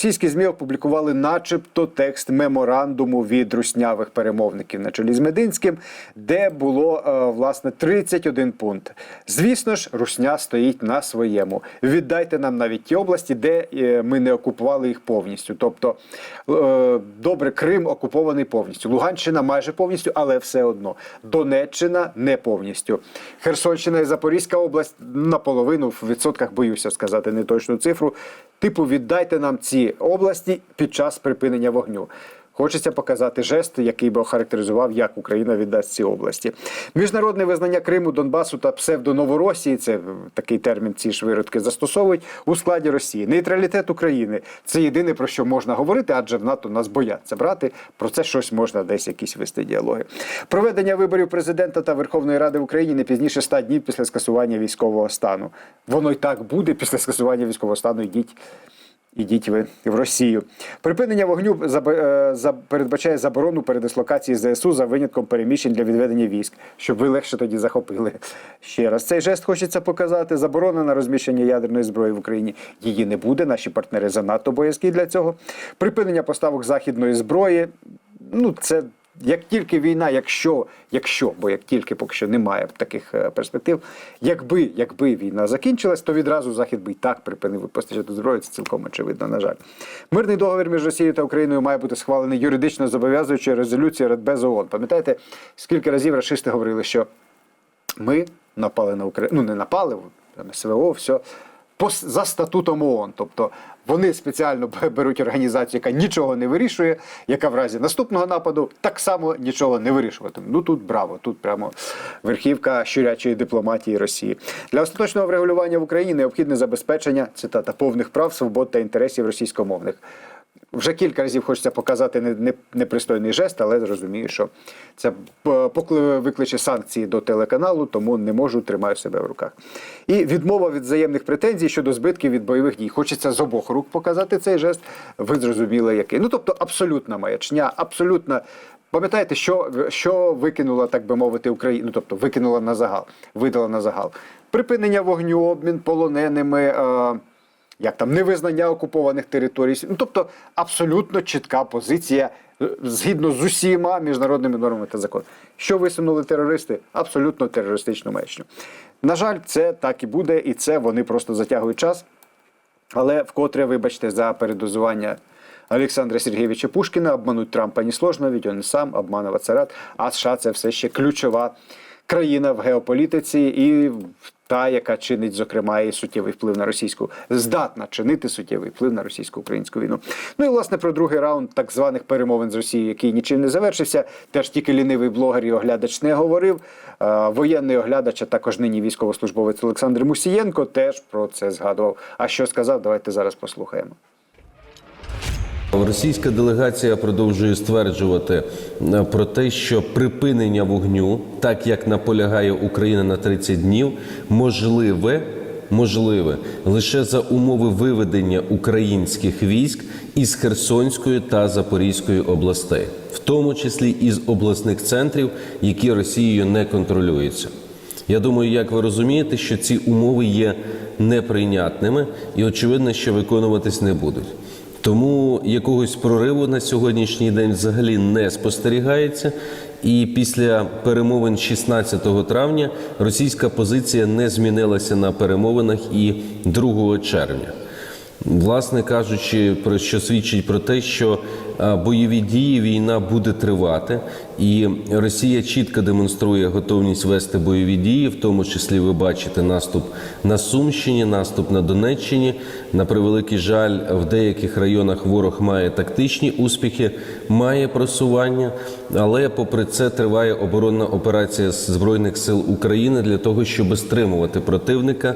Російські ЗМІ опублікували, начебто, текст меморандуму від руснявих перемовників на чолі з Мединським, де було е, власне 31 пункт. Звісно ж, Русня стоїть на своєму. Віддайте нам навіть ті області, де е, ми не окупували їх повністю. Тобто, е, добре, Крим окупований повністю, Луганщина майже повністю, але все одно. Донеччина не повністю. Херсонщина і Запорізька область наполовину в відсотках боюся сказати не точну цифру. Типу, віддайте нам ці області під час припинення вогню. Хочеться показати жест, який би охарактеризував, як Україна віддасть ці області. Міжнародне визнання Криму, Донбасу та псевдоноворосії це такий термін. Ці ж виродки застосовують у складі Росії. Нейтралітет України це єдине про що можна говорити, адже в НАТО нас бояться брати. Про це щось можна десь якісь вести діалоги. Проведення виборів президента та Верховної Ради в Україні не пізніше 100 днів після скасування військового стану. Воно й так буде після скасування військового стану. Йдіть. Ідіть ви в Росію. Припинення вогню е, передбачає заборону передислокації ЗСУ за винятком переміщень для відведення військ, щоб ви легше тоді захопили. Ще раз цей жест хочеться показати. Заборона на розміщення ядерної зброї в Україні. Її не буде. Наші партнери занадто боязкі для цього. Припинення поставок західної зброї. Ну, це як тільки війна, якщо, якщо, бо як тільки поки що немає таких е, перспектив, якби, якби війна закінчилась, то відразу Захід би і так припинив постачати зброю. Це цілком очевидно, на жаль. Мирний договір між Росією та Україною має бути схвалений юридично зобов'язуючою резолюцією Радбезу ООН. Пам'ятаєте, скільки разів рашисти говорили, що ми напали на Україну, ну не напали, СВО, все. За статутом ООН, тобто вони спеціально беруть організацію, яка нічого не вирішує, яка в разі наступного нападу так само нічого не вирішуватиме. Ну тут браво, тут прямо верхівка щурячої дипломатії Росії. Для остаточного врегулювання в Україні необхідне забезпечення цитата повних прав, свобод та інтересів російськомовних. Вже кілька разів хочеться показати не- не- непристойний жест, але розумію, що це е, викличе санкції до телеканалу, тому не можу тримаю себе в руках. І відмова від взаємних претензій щодо збитків від бойових дій. Хочеться з обох рук показати цей жест. Ви зрозуміли, який. Ну тобто, абсолютна маячня, абсолютна. Пам'ятаєте, що, що викинула, так би мовити, Україну, ну, тобто викинула на загал, видала на загал. Припинення вогню, обмін полоненими. Е, як там невизнання окупованих територій. Ну тобто абсолютно чітка позиція е, згідно з усіма міжнародними нормами та законами. Що висунули терористи? Абсолютно терористичну маячню. На жаль, це так і буде, і це вони просто затягують час. Але вкотре, вибачте, за передозування Олександра Сергійовича Пушкіна обмануть Трампа не сложно, ведь сам обманувати рад. А США це все ще ключова країна в геополітиці і та, яка чинить, зокрема, і суттєвий вплив на російську, здатна чинити суттєвий вплив на російсько-українську війну. Ну і власне про другий раунд так званих перемовин з Росією, який нічим не завершився. Теж тільки лінивий блогер і оглядач не говорив. Воєнний оглядач, а також нині військовослужбовець Олександр Мусієнко теж про це згадував. А що сказав? Давайте зараз послухаємо. Російська делегація продовжує стверджувати е, про те, що припинення вогню, так як наполягає Україна на 30 днів, можливе, можливе лише за умови виведення українських військ із Херсонської та Запорізької областей, в тому числі із обласних центрів, які Росією не контролюються. Я думаю, як ви розумієте, що ці умови є неприйнятними і очевидно, що виконуватись не будуть. Тому якогось прориву на сьогоднішній день взагалі не спостерігається. І після перемовин 16 травня російська позиція не змінилася на перемовинах і 2 червня. Власне кажучи, про що свідчить про те, що бойові дії війна буде тривати, і Росія чітко демонструє готовність вести бойові дії, в тому числі ви бачите наступ на Сумщині, наступ на Донеччині. На превеликий жаль, в деяких районах ворог має тактичні успіхи, має просування, але попри це триває оборонна операція збройних сил України для того, щоб стримувати противника.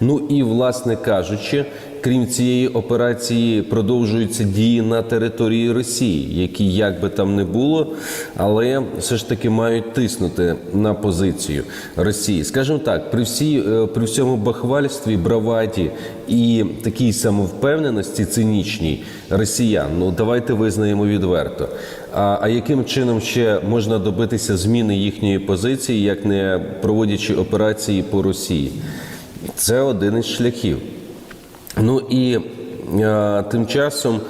Ну і власне кажучи. Крім цієї операції, продовжуються дії на території Росії, які як би там не було, але все ж таки мають тиснути на позицію Росії. Скажімо так, при всій е, при всьому бахвальстві, браваді і такій самовпевненості цинічній росіян. Ну давайте визнаємо відверто. А, а яким чином ще можна добитися зміни їхньої позиції, як не проводячи операції по Росії? Це один із шляхів. Ну і А, Тим часом,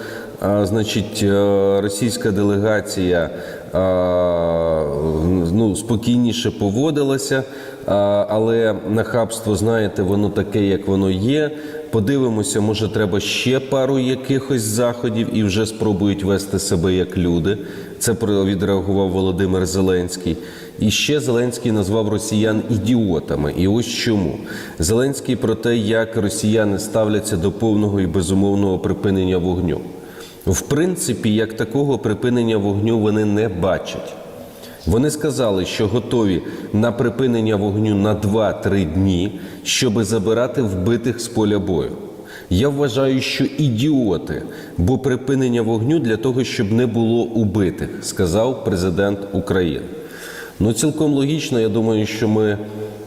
а, значить, е, російська делегація ну, спокійніше поводилася, але нахабство, знаєте, воно таке, як воно є. Подивимося, може, треба ще пару якихось заходів і вже спробують вести себе як люди. Це відреагував Володимир Зеленський. І ще Зеленський назвав росіян ідіотами. І ось чому Зеленський про те, як росіяни ставляться до повного і безумовного припинення вогню. В принципі, як такого припинення вогню вони не бачать. Вони сказали, що готові на припинення вогню на 2-3 дні, щоби забирати вбитих з поля бою. Я вважаю, що ідіоти, бо припинення вогню для того, щоб не було убитих, сказав президент України. Ну, цілком логічно, я думаю, що ми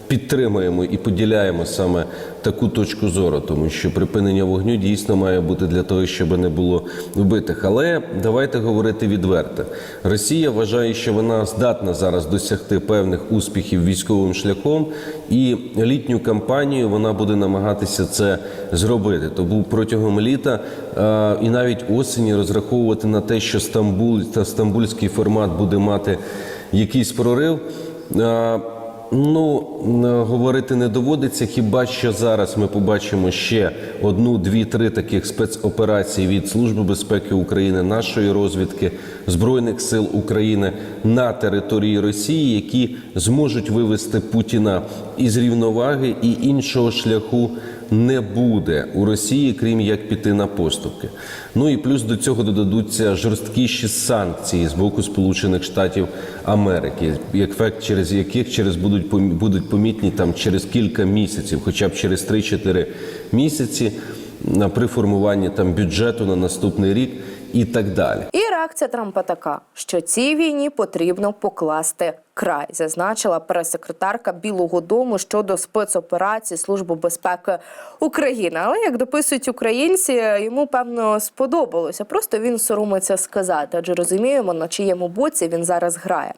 підтримуємо і поділяємо саме таку точку зору, тому що припинення вогню дійсно має бути для того, щоб не було вбитих. Але давайте говорити відверто. Росія вважає, що вона здатна зараз досягти певних успіхів військовим шляхом, і літню кампанію вона буде намагатися це зробити. Тому протягом літа е, і навіть осені розраховувати на те, що Стамбул та стамбульський формат буде мати якийсь прорив. Е, Ну, говорити не доводиться, хіба що зараз ми побачимо ще одну, дві, три таких спецоперації від Служби безпеки України, нашої розвідки, Збройних сил України на території Росії, які зможуть вивести Путіна із рівноваги, і іншого шляху не буде у Росії, крім як піти на поступки. Ну і плюс до цього додадуться жорсткіші санкції з боку Сполучених Штатів Америки, ефект через яких через будуть будуть помітні там через кілька місяців, хоча б через 3-4 місяці при формуванні там бюджету на наступний рік і так далі. Реакція Трампа така, що цій війні потрібно покласти край, зазначила прес-секретарка Білого Дому щодо спецоперації Служби безпеки України. Але як дописують українці, йому певно сподобалося. Просто він соромиться сказати, адже розуміємо, на чиєму боці він зараз грає.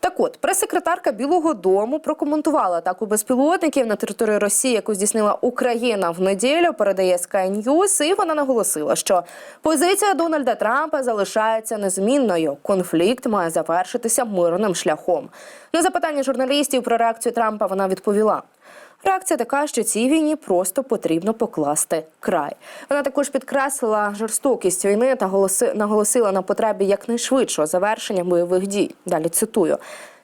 Так от, прес-секретарка Білого Дому прокоментувала атаку безпілотників на території Росії, яку здійснила Україна в неділю. Передає Sky News, і вона наголосила, що позиція Дональда Трампа залишається незмінною. Конфлікт має завершитися мирним шляхом. На запитання журналістів про реакцію Трампа вона відповіла. Реакція така, що цій війні просто потрібно покласти край. Вона також підкреслила жорстокість війни та голоси- наголосила на потребі якнайшвидшого завершення бойових дій. Далі цитую.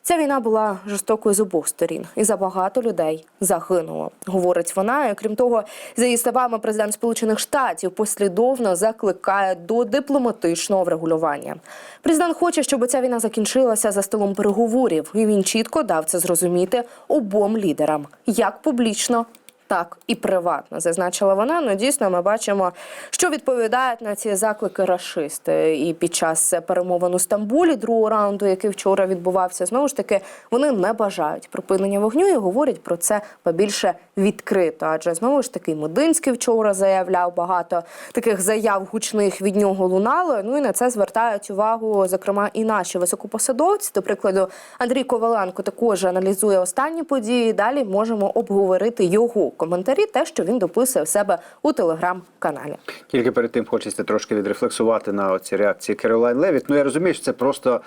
Ця війна була жорстокою з обох сторін, і забагато людей загинуло. Говорить вона. І, крім того, за її словами, президент Сполучених Штатів послідовно закликає до дипломатичного врегулювання. Президент хоче, щоб ця війна закінчилася за столом переговорів, і він чітко дав це зрозуміти обом лідерам, як публічно. Так і приватно зазначила вона. Ну дійсно, ми бачимо, що відповідають на ці заклики рашисти. І під час перемовин у Стамбулі другого раунду, який вчора відбувався, знову ж таки вони не бажають припинення вогню і говорять про це побільше відкрито. Адже знову ж таки Мединський вчора заявляв багато таких заяв гучних від нього лунало. Ну і на це звертають увагу, зокрема, і наші високопосадовці. До прикладу, Андрій Коваленко також аналізує останні події. Далі можемо обговорити його коментарі, те, що він дописує в себе у телеграм-каналі. Тільки перед тим хочеться трошки відрефлексувати на оці реакції Керолайн Левіт. Ну я розумію, що це просто.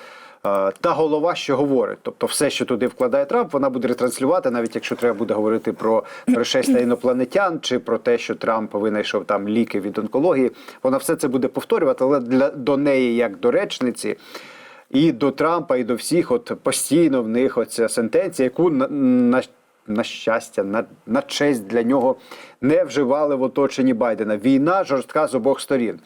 Та голова, що говорить, тобто все, що туди вкладає Трамп, вона буде ретранслювати, навіть якщо треба буде говорити про пришестя інопланетян чи про те, що Трамп винайшов там ліки від онкології. Вона все це буде повторювати, але для до неї, як до речниці, і до Трампа, і до всіх, от постійно в них оця сентенція, яку на, на, на щастя, на, на честь для нього не вживали в оточенні Байдена. Війна жорстка з обох сторін.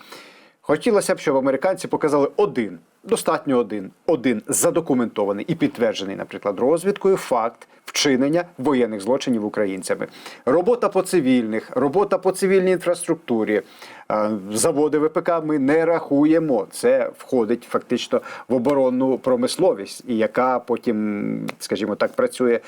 Хотілося б, щоб американці показали один, достатньо один, один задокументований і підтверджений, наприклад, розвідкою факт вчинення воєнних злочинів українцями. Робота по цивільних, робота по цивільній інфраструктурі. Заводи ВПК ми не рахуємо. Це входить фактично в оборонну промисловість, і яка потім, скажімо так, працює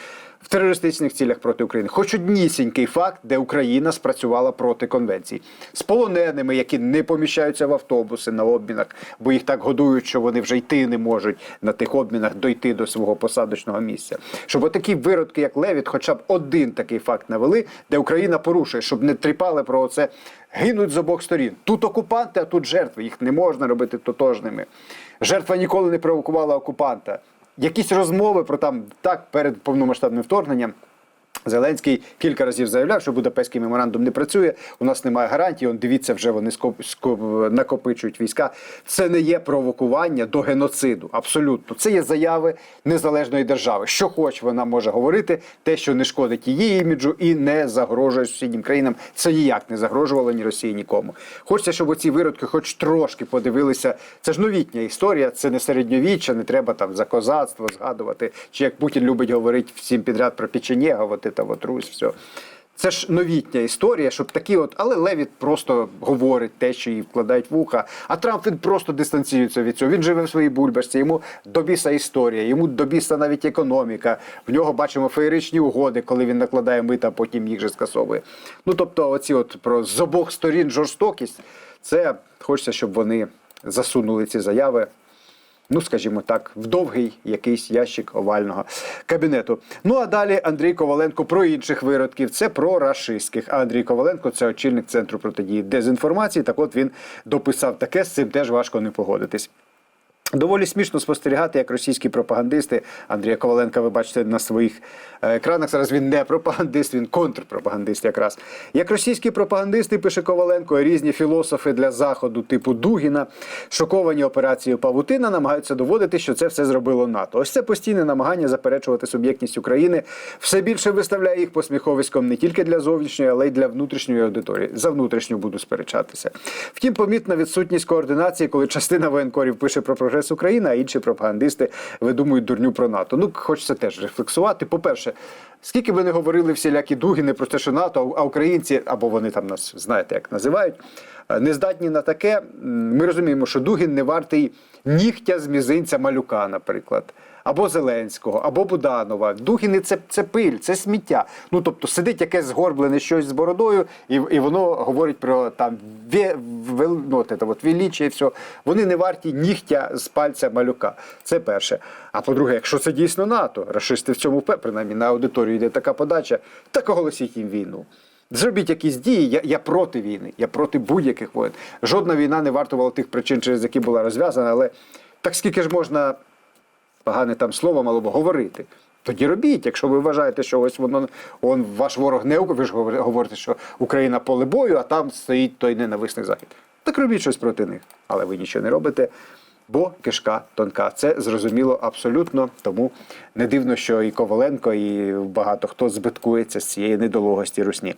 в терористичних цілях проти України. Хоч однісінький факт, де Україна спрацювала проти конвенцій з полоненими, які не поміщаються в автобуси на обмінах, бо їх так годують, що вони вже йти не можуть на тих обмінах дойти до свого посадочного місця. Щоб отакі виродки, як Левіт, хоча б один такий факт навели, де Україна порушує, щоб не тріпали про це гинуть з обох сторін. Тут окупанти, а тут жертви. Їх не можна робити тотожними. Жертва ніколи не провокувала окупанта. Якісь розмови про там так перед повномасштабним вторгненням. Зеленський кілька разів заявляв, що Будапештський меморандум не працює. У нас немає гарантій. Он дивіться, вже вони накопичують війська. Це не є провокування до геноциду. Абсолютно, це є заяви незалежної держави. Що хоч вона може говорити, те, що не шкодить її іміджу і не загрожує сусіднім країнам. Це ніяк не загрожувало ні Росії, нікому. Хочеться, щоб оці виродки, хоч трошки подивилися. Це ж новітня історія, це не середньовіччя, не треба там за козацтво згадувати. Чи як Путін любить говорити всім підряд про печенєга, от це от Русь, все. Це ж новітня історія, щоб такі от, але Левіт просто говорить те, що їй вкладають в уха. А Трамп він просто дистанціюється від цього. Він живе в своїй бульбашці. Йому добіса історія, йому добіса навіть економіка. В нього бачимо феєричні угоди, коли він накладає мита, а потім їх же скасовує. Ну тобто, оці от про з обох сторін жорстокість, це хочеться, щоб вони засунули ці заяви ну скажімо так, в довгий якийсь ящик овального кабінету. Ну а далі Андрій Коваленко про інших виродків. Це про рашистських. А Андрій Коваленко це очільник центру протидії дезінформації. Так от він дописав таке, з цим теж важко не погодитись. Доволі смішно спостерігати, як російські пропагандисти Андрія Коваленка, ви бачите на своїх е, екранах. Зараз він не пропагандист, він контрпропагандист якраз. Як російські пропагандисти, пише Коваленко, різні філософи для заходу, типу Дугіна, шоковані операцією Павутина, намагаються доводити, що це все зробило НАТО. Ось це постійне намагання заперечувати суб'єктність України все більше виставляє їх посміховиськом не тільки для зовнішньої, але й для внутрішньої аудиторії. За внутрішню буду сперечатися. Втім, помітна відсутність координації, коли частина воєнкорів пише про прогрес України, а інші пропагандисти видумують дурню про НАТО. Ну, хочеться теж рефлексувати. По-перше, скільки ви не говорили всілякі дуги, не про те, що НАТО, а українці, або вони там нас знаєте, як називають, е, не здатні на таке. Ми розуміємо, що Дугін не вартий нігтя з мізинця малюка, наприклад. Або Зеленського, або Буданова. Дугіни це, це пиль, це сміття. Ну тобто сидить якесь згорблене щось з бородою, і, і воно говорить про там ве, вел, ну, це, от, величие і все. Вони не варті нігтя з пальця малюка. Це перше. А по-друге, якщо це дійсно НАТО, рашисти в цьому впев- принаймні на аудиторію йде така подача, так оголосіть їм війну. Зробіть якісь дії. Я, я проти війни, я проти будь-яких воєн. Жодна війна не вартувала тих причин, через які була розв'язана, але так скільки ж можна погане там слово мало б говорити. Тоді робіть, якщо ви вважаєте, що ось воно он ваш ворог не ви ж говорите, що Україна поле бою, а там стоїть той ненависний захід. Так робіть щось проти них, але ви нічого не робите, бо кишка тонка. Це зрозуміло абсолютно. Тому не дивно, що і Коваленко, і багато хто збиткується з цієї недолугості русні.